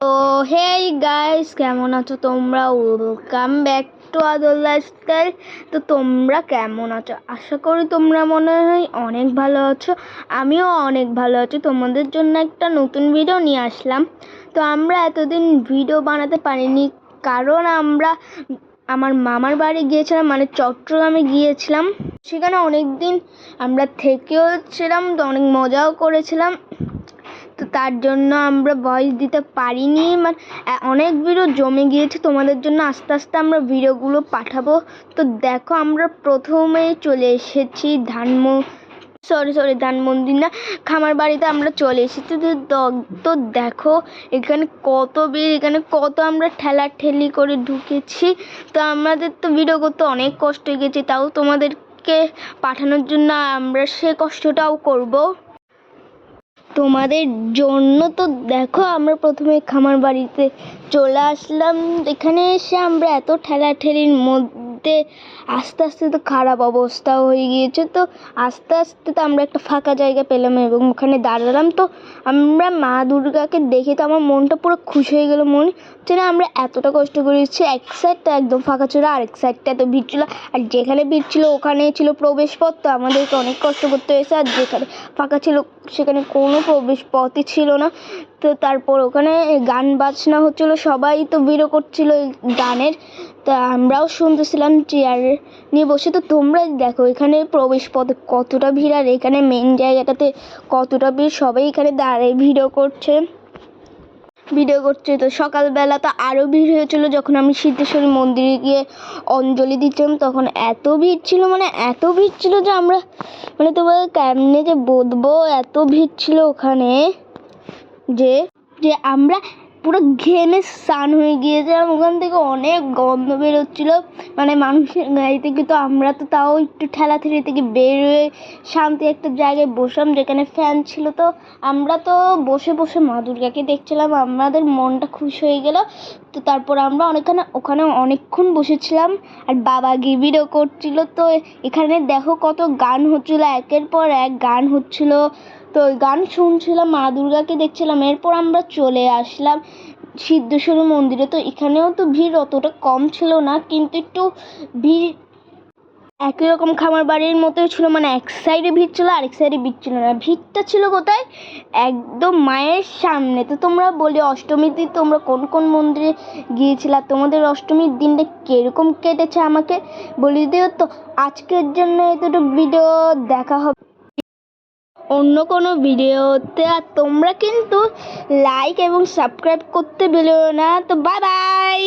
তো hey guys কেমন আছো তোমরা? Welcome back to Adar lifestyle তো, তোমরা কেমন আছো? আশা করি তোমরা মনে হয় অনেক ভালো আছো। আমিও অনেক ভালো আছি। তোমাদের জন্য একটা নতুন ভিডিও নিয়ে আসলাম। তো, আমরা এতদিন ভিডিও বানাতে পারিনি। কারণ আমরা আমার মামার বাড়ি গিয়েছিলাম মানে চট্টগ্রামে গিয়েছিলাম। সেখানে অনেক দিন আমরা থেকেও ছিলাম, তো অনেক মজাও করেছিলাম। তো তার জন্য আমরা ভয়েস দিতে পারিনি মানে অনেক ভিডিও জমে গিয়েছে, তোমাদের জন্য আস্তে আস্তে আমরা ভিডিওগুলো পাঠাবো। তো দেখো, আমরা প্রথমে চলে এসেছি ধানম সরি সরি ধানমন্দির না, খামার বাড়িতে আমরা চলে এসেছি। তো দেখো, এখানে কত ভিড়, এখানে কত আমরা ঠেলা ঠেলি করে ঢুকেছি। তো আমাদের তো ভিডিও করতে অনেক কষ্ট হয়ে গেছে, তাও তোমাদেরকে পাঠানোর জন্য আমরা সে কষ্টটাও করব। তোমাদের জন্য তো দেখো, আমরা প্রথমে খামার বাড়িতে চলে আসলাম। এখানে এসে আমরা এত ঠেলাঠেলির মধ্যে আস্তে আস্তে তো খারাপ অবস্থা হয়ে গিয়েছে। তো আস্তে আস্তে তো আমরা একটা ফাঁকা জায়গা পেলাম এবং ওখানে দাঁড়ালাম। তো আমরা মা দুর্গাকে দেখে তো আমার মনটা পুরো খুশি হয়ে গেলো। মনে হচ্ছে না আমরা এতটা কষ্ট করেছি। এক সাইডটা একদম ফাঁকা ছিল আর এক সাইডটা এত ভিড় ছিল। আর যেখানে ভিড় ছিল, ওখানে ছিল প্রবেশ পথ তো আমাদেরকে অনেক কষ্ট করতে হয়েছে। আর যেখানে ফাঁকা ছিল, সেখানে কোনো প্রবেশ পথই ছিল না। তো তারপর ওখানে গান বাজনা হচ্ছিল, সবাই তো ভিডিও করছিল গানের। তা আমরাও শুনতেছিলাম চেয়ার নিয়ে বসে। তো তোমরাই দেখো, এখানে প্রবেশ পথে কতটা ভিড়, আর এখানে মেন জায়গাটাতে কতটা ভিড়, সবাই এখানে দাঁড়িয়ে ভিডিও করছে। ভিডিও করছে। তো সকালবেলা তো আরও ভিড় হয়েছিল, যখন আমি সিদ্ধেশ্বরী মন্দিরে গিয়ে অঞ্জলি দিচ্ছিলাম, তখন এত ভিড় ছিল মানে এত ভিড় ছিল যে আমরা মানে তোমাকে কেমনে যে বলব, এত ভিড় ছিল ওখানে। যে যে আমরা পুরো ঘেমে স্নান হয়ে গিয়েছিলাম। ওখান থেকে অনেক গন্ধ বেরোচ্ছিল। মানে মানুষের গাড়ি থেকে তো আমরা তো তাও একটু ঠেলাঠেলি থেকে বের হয়ে শান্তি একটা জায়গায় বসলাম, যেখানে ফ্যান ছিল তো। আমরা তো বসে বসে মা দুর্গাকে দেখছিলাম। আমাদের মনটা খুশি হয়ে গেল। তো তারপর আমরা অনেকখানে, ওখানে অনেকক্ষণ বসেছিলাম। আর বাবা গিবিরও করছিল। তো এখানে দেখো কত গান হচ্ছিল। একের পর এক গান হচ্ছিল। তো ওই গান শুনছিলাম, মা দুর্গাকে দেখছিলাম, এরপর আমরা চলে আসলাম সিদ্ধেশ্বরী মন্দিরে। তো এখানেও তো ভিড় অতটা কম ছিল না, কিন্তু একটু ভিড় একই রকম খামার বাড়ির মতোই ছিল মানে এক সাইডে ভিড় ছিল, আরেক সাইডে ভিড় ছিল না। ভিড়টা ছিল কোথায়? একদম মায়ের সামনে। তো তোমরা বলি, অষ্টমীর দিন তোমরা কোন কোন মন্দিরে গিয়েছিলা? তোমাদের অষ্টমীর দিনটা কীরকম কেটেছে আমাকে বলে দিও তো? আজকের জন্য এতটুকু ভিডিও দেখা হবে। অন্য কোনো ভিডিওতে। আর তোমরা কিন্তু লাইক এবং সাবস্ক্রাইব করতে ভুলো না। তো বাই বাই